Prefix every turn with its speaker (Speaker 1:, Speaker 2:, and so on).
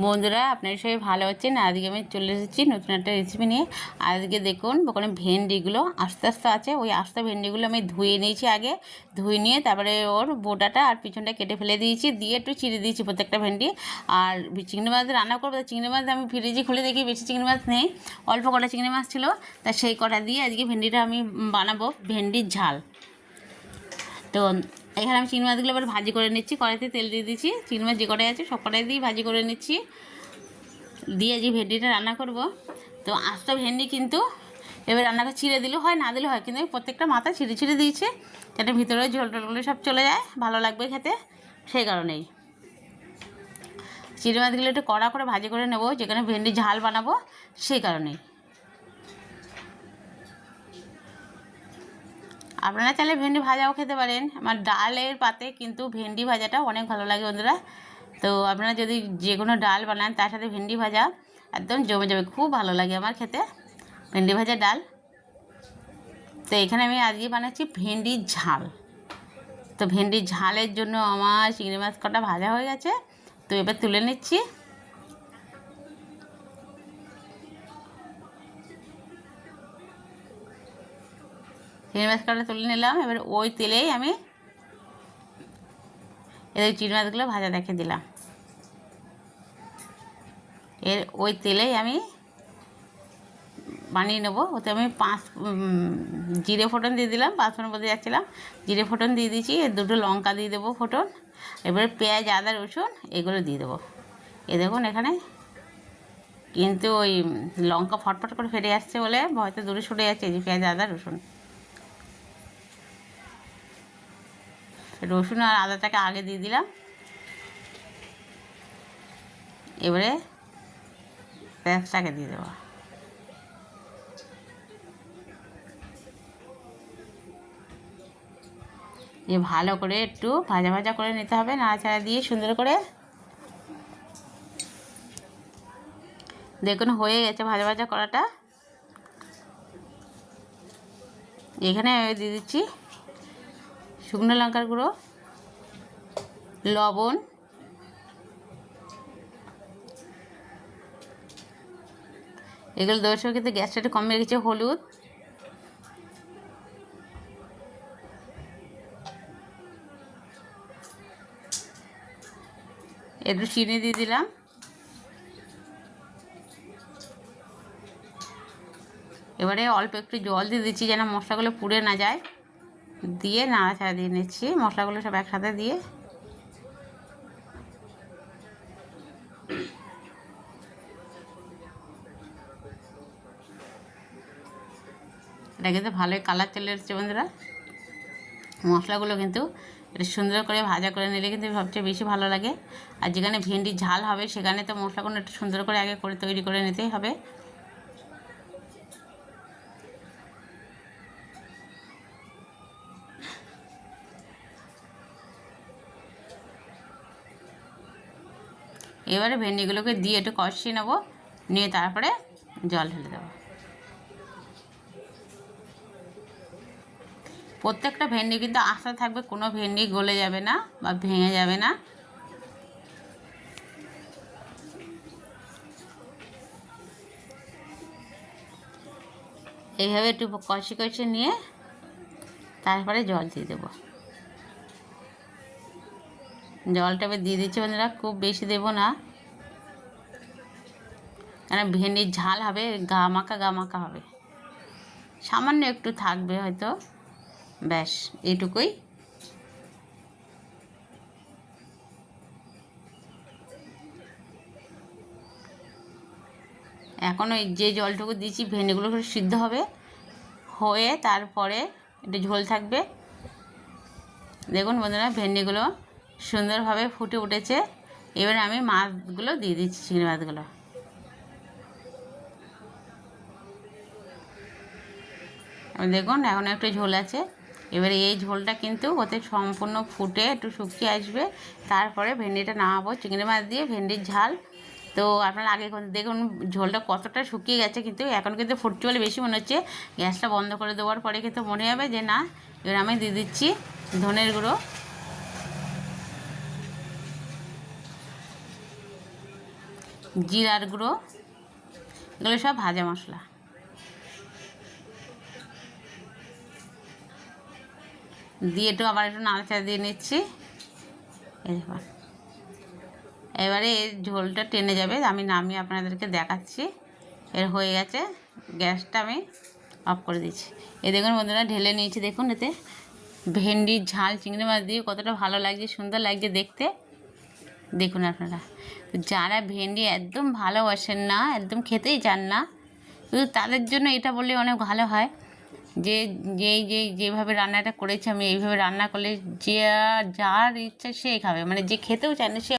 Speaker 1: বন্ধুরা, আপনার সবাই ভালো আছেন? আজকে আমি চলে এসেছি নতুন একটা রেসিপি নিয়ে। আজকে দেখুন, ওখানে ভেন্ডিগুলো আস্তে আস্তে আছে। ওই আস্তে ভেন্ডিগুলো আমি ধুয়ে নিয়েছি আগে। ধুয়ে নিয়ে তারপরে ওর বোটাটা আর পিছনটা কেটে ফেলে দিয়েছি। দিয়ে একটু চিড়ে দিয়েছি প্রত্যেকটা ভেন্ডি। আর চিংড়ি মাছ রান্না করব চিংড়ি মাছ আমি ফ্রিজে খুলে দেখি, বেশি চিংড়ি মাছ নেই। অল্প কটা চিংড়ি মাছ ছিল। তা সেই কটা দিয়ে আজকে ভেন্ডিটা আমি বানাবো, ভেন্ডির ঝাল। তো এখানে আমি চিংড়ি মাছগুলো এবার ভাজি করে নিচ্ছি। কড়াইতে তেল দিয়ে দিচ্ছি। চিংড়ি মাছ যে কড়াই আছে সব কড়াই দিয়ে ভাজি করে নিচ্ছি। দিয়ে যে ভেন্ডিটা রান্না করব। তো আস্ত ভেন্ডি কিন্তু এবার রান্নাটা ছিঁড়ে দিলেও হয়, না দিলে হয়। কিন্তু আমি প্রত্যেকটা মাথা ছিঁড়ে ছিঁড়ে দিয়েছি যাতে ভিতরে ঝোল টোলগুলো সব চলে যায়, ভালো লাগবে খেতে। সেই কারণেই। চিংড়ি মাছগুলো একটু কড়া করে ভাজি করে নেব, যেখানে ভেন্ডি ঝাল বানাবো, সেই কারণেই। আপনারা চাইলে ভেন্ডি ভাজাও খেতে পারেন। আমার ডালের পাতে কিন্তু ভেন্ডি ভাজাটা অনেক ভালো লাগে বন্ধুরা। তো আপনারা যদি যে কোনো ডাল বানান, তার সাথে ভেন্ডি ভাজা একদম জমে যাবে। খুব ভালো লাগে আমার খেতে। ভেন্ডি ভাজা ডাল। তো এখানে আমি আজকে বানাচ্ছি ভেন্ডির ঝাল। তো ভেন্ডির ঝালের জন্য আমার চিংড়ি মাছ কটা ভাজা হয়ে গেছে। তো এবার তুলে নিচ্ছি। চিংড়ি কটা তুলে নিলাম। এবার ওই তেলেই আমি এদের চিংড়ি মাছগুলো ভাজা দেখে দিলাম। এর ওই তেলেই আমি বানিয়ে নেব। ওতে আমি পাঁচ জিরে ফোটন দিয়ে দিলাম। পাঁচ ফোটন বলতে যাচ্ছিলাম। জিরে ফোটন দিয়ে দিয়েছি। এর দুটো লঙ্কা দিয়ে দেবো ফোটন এবারে পেঁয়াজ, আদা, রসুন এগুলো দিয়ে দেবো। এ দেখুন এখানে কিন্তু ওই লঙ্কা ফটফট করে ফেটে আসছে বলে হয়তো দূরে সরে যাচ্ছে যে পেঁয়াজ, আদা, রসুন। রসুন আর আদাটাকে আগে দিয়ে দিলাম। এবারে পেঁয়াজটাকে দিয়ে দেবো। দিয়ে ভালো করে একটু ভাজা ভাজা করে নিতে হবে, নাড়াচাড়া দিয়ে সুন্দর করে। দেখুন হয়ে গেছে ভাজা ভাজা করাটা। এখানে দিয়ে দিচ্ছি শুকনো লঙ্কার গুঁড়ো, লবণ, এগুলো সময় কিন্তু গ্যাসটা একটু কমে গেছে হলুদ, একটু চিনি দিয়ে দিলাম। এবারে অল্প একটু জল দিয়ে দিচ্ছি যেন মশলাগুলো পুড়ে না যায়। দিয়ে নাড়াচাড়া দিয়ে নিচ্ছি। মশলাগুলো সব একসাথে দিয়ে। এটা কিন্তু ভালোই কালার চলে এসছে বন্ধুরা। মশলাগুলো কিন্তু সুন্দর করে ভাজা করে নিলে কিন্তু সবচেয়ে বেশি ভালো লাগে। আর যেখানে ভেন্ডির ঝাল হবে, সেখানে তো মশলাগুলো একটু সুন্দর করে আগে করে তৈরি করে নিতেই হবে। এবারে ভেন্ডিগুলোকে দিয়ে একটু কষিয়ে নেব, নিয়ে তারপরে জল ঢেলে দেবো। প্রত্যেকটা ভেন্ডি কিন্তু আস্তে থাকবে কোনো ভেন্ডি গলে যাবে না বা ভেঙে যাবে না। এইভাবে একটু কষি কষি নিয়ে তারপরে জল দিয়ে দেবো। জলটা এবার দিয়ে দিচ্ছি বন্ধুরা, খুব বেশি দেবো না। কেন ভেন্ডির ঝাল হবে, গা মাখা গা মাখা হবে। সামান্য একটু থাকবে হয়তো, ব্যাস, এইটুকুই। এখন ওই যে জলটুকু দিয়েছি ভেন্ডিগুলো সিদ্ধ হবে, হয়ে তারপরে একটু ঝোল থাকবে। দেখুন বন্ধুরা, ভেন্ডিগুলো সুন্দরভাবে ফুটে উঠেছে। এবার আমি মাছগুলো দিয়ে দিচ্ছি, চিংড়ি মাছগুলো। দেখুন, এখন একটু ঝোল আছে। এবারে এই ঝোলটা কিন্তু ওতে সম্পূর্ণ ফুটে, একটু শুকিয়ে আসবে। তারপরে ভেন্ডিটা নামাবো। চিংড়ি মাছ দিয়ে ভেন্ডির ঝাল। তো আপনারা আগে দেখুন, ঝোলটা কতটা শুকিয়ে গেছে, কিন্তু এখন কিন্তু ফুটছে বলে বেশি মনে হচ্ছে। গ্যাসটা বন্ধ করে দেওয়ার পরে কিন্তু মনে হবে যে না, এবার আমি দিয়ে দিচ্ছি ধনের গুঁড়ো। জিরার গুঁড়ো, এগুলো সব ভাজা মশলা। দিয়ে একটু আবার একটু নাড়াচাড়া দিয়ে নিচ্ছি। এই এবারে এর ঝোলটা টেনে যাবে, আমি নামিয়ে আপনাদেরকে দেখাচ্ছি। এর হয়ে গেছে, গ্যাসটা আমি অফ করে দিচ্ছি। এ দেখুন বন্ধুরা, ঢেলে নিয়েছি, দেখুন এতে ভেন্ডির ঝাল, চিংড়ি মাছ দিয়ে কতটা ভালো লাগছে, সুন্দর লাগছে দেখতে। দেখুন আপনারা। যারা ভেন্ডি একদম ভালোবাসেন না, একদম খেতেই চান না, শুধু তাদের জন্য এটা বললে অনেক ভালো হয়। যে, যেই যে যেভাবে রান্নাটা করেছি, আমি এইভাবে রান্না করলে যে, যার ইচ্ছা সেই খাবে। মানে যে খেতেও চায় না, সে